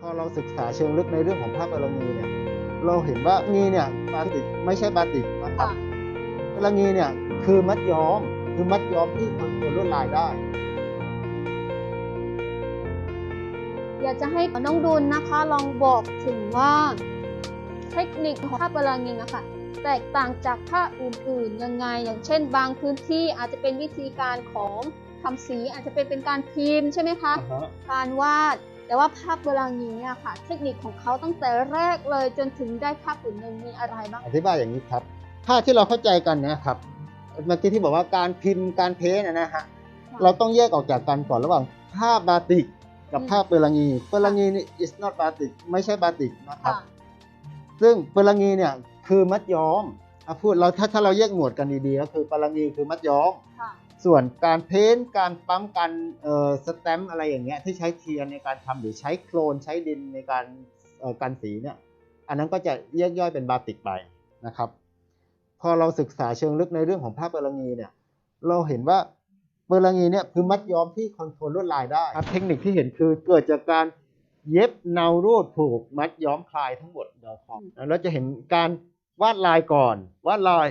พอเราศึกษาเชิงลึกในเรื่องของภาพบารมีเนี่ยเราเห็นว่างีเนี่ยบาติกไม่ใช่บาติกนะครับค่ะบารงีเนี่ยคือมัดย้อมคือมัดย้อมที่คอนโทรลลวดลายได้ อยากจะให้น้องดุลนะคะ ลองบอกถึงว่า เทคนิคของผ้าบาลางิงอะค่ะแตกต่างจากผ้าอื่นๆยังไง อย่างเช่น บางพื้นที่อาจจะเป็นวิธีการของทำสีอาจจะเป็นเป็นการพิมพ์ใช่ไหมคะ การวาด แต่ว่าภาพบาลางิงเนี่ยค่ะ เทคนิคของเขาตั้งแต่แรกเลยจนถึงได้ภาพอื่นๆมีอะไรบ้างอธิบายอย่างนี้ครับถ้าที่เราเข้าใจกันนะครับเมื่อกี้ที่บอกว่าการพิมพ์การเพ้นท์นะนะฮะเราต้องแยกออกจากกันก่อนระหว่างภาพบาติก กับอืมภาพเปรังีเปรังีนี่ is not บาติกไม่ใช่บาติกนะครับค่ะซึ่งเปรังีเนี่ยคือมัดย้อมอะพูดเราถ้าถ้าเราแยกหมวดกันดีๆก็คือเปรังีคือมัดย้อมค่ะ ส่วนการเพ้นท์การปั๊มการเอ่อสแตมป์อะไรอย่างเงี้ยที่ใช้เทียนในการทำหรือใช้โคลนใช้ดินในการเอ่อกันสีเนี่ยอันนั้นก็จะแยกย่อยเป็นบาติกไปนะครับ พอเราศึกษาเชิงลึกในเรื่องของภาพเปรังีเนี่ยเราเห็นว่าเปรังีเนี่ยคือมัดย้อมที่คอนโทรลลวดลายได้ครับเทคนิคที่เห็นคือเกิดจากการเย็บเนารูดผูกมัดย้อมคลายทั้งหมดเดี๋ยวครับแล้วจะเห็นการวาดลายก่อนวาดลาย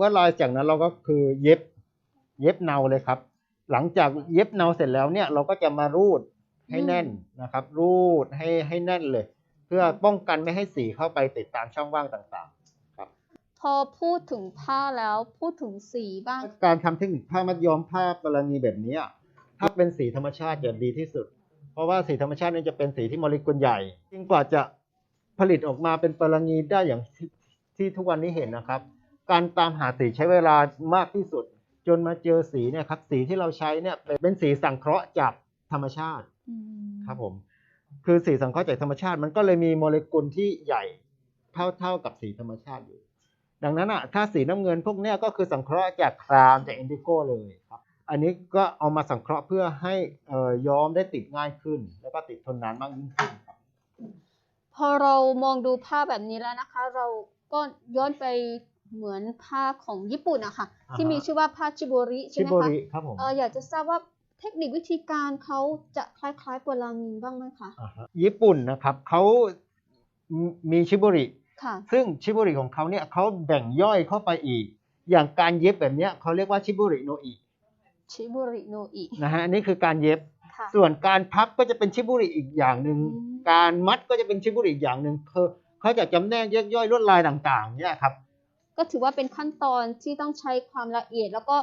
วาดลายจากนั้นเราก็คือเย็บ เย็บเนาเลยครับ หลังจากเย็บเนาเสร็จแล้วเนี่ยเราก็จะมารูดให้แน่นนะครับ รูดให้ให้แน่นเลย เพื่อป้องกันไม่ให้สีเข้าไปติดตามช่องว่างต่างพอพูดถึงผ้าแล้วพูดถึงสีบ้างๆการทำเทคนิคผ้ามัดย้อมผ้ากรณีแบบเนี้ยถ้าเป็นสีธรรมชาติจะดีที่สุด เพราะว่าสีธรรมชาติเนี่ยจะเป็นสีที่โมเลกุลใหญ่ยิ่งกว่าจะผลิตออกมาเป็นปรังีได้อย่างที่ที่ทุกวันนี้เห็นนะครับ การตามหาสีใช้เวลามากที่สุด จนมาเจอสีเนี่ยครับสีที่เราใช้เนี่ยเป็นสีสังเคราะห์จากธรรมชาติครับผมคือสีสังเคราะห์จากธรรมชาติ มันก็เลยมีโมเลกุลที่ใหญ่เท่าเท่ากับสีธรรมชาติอยู่ ดังนั้นอะถ้าสีน้ำเงินพวกเนี้ยก็คือสังเคราะห์จากครามจากอินดิโก้เลยครับอันนี้ก็เอามาสังเคราะห์เพื่อให้เอ่อย้อมได้ติดง่ายขึ้น แล้วก็ติดทนนานมากยิ่งขึ้นครับพอเรามองดูผ้าแบบนี้แล้วนะคะ เราก็ย้อนไป เหมือนผ้าของญี่ปุ่นอะค่ะอ่าฮะที่มีชื่อว่าผ้าชิโบริใช่ชิไหมโบคะริครับผมเอออยากจะทราบว่าเทคนิควิธีการเขาจะคล้ายๆปวลางิงบ้างไหมคะาฮะญี่ปุ่นนะครับเขามีชิโบริ ค่ะซึ่งชิโบริของเขาเนี่ยเขาแบ่งย่อยเข้าไปอีก อย่างการเย็บแบบเนี้ยเขาเรียกว่าชิโบริโนอิชิโบริโนอินะฮะอันนี่คือการเย็บ ค่ะ ส่วนการพับก็จะเป็นชิบุริอีกอย่างหนึ่งอืม การมัดก็จะเป็นชิบุริอีกอย่างหนึ่งคือเขาจะจำแนกแยกย่อยลวดลายต่างๆเนี่ยครับ ก็ถือว่าเป็นขั้นตอนที่ต้องใช้ความละเอียด แล้วก็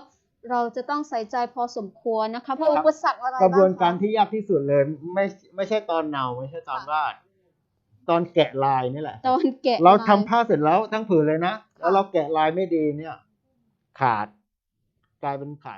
เราจะต้องใส่ใจพอสมควรนะคะเพราะครับอุปสรรคอะไรกระบวนบ้งคการที่ยากที่สุดเลย ไม่ไม่ใช่ตอนเนาไม่ใช่ตอนวาดตอนแกะลายนี่แหละ ตอนแกะเราทำลยผ้าเสร็จแล้วทั้งผืนเลยนะแล้วเราแกะลายไม่ดีเนี่ย ขาด กลายเป็นขาด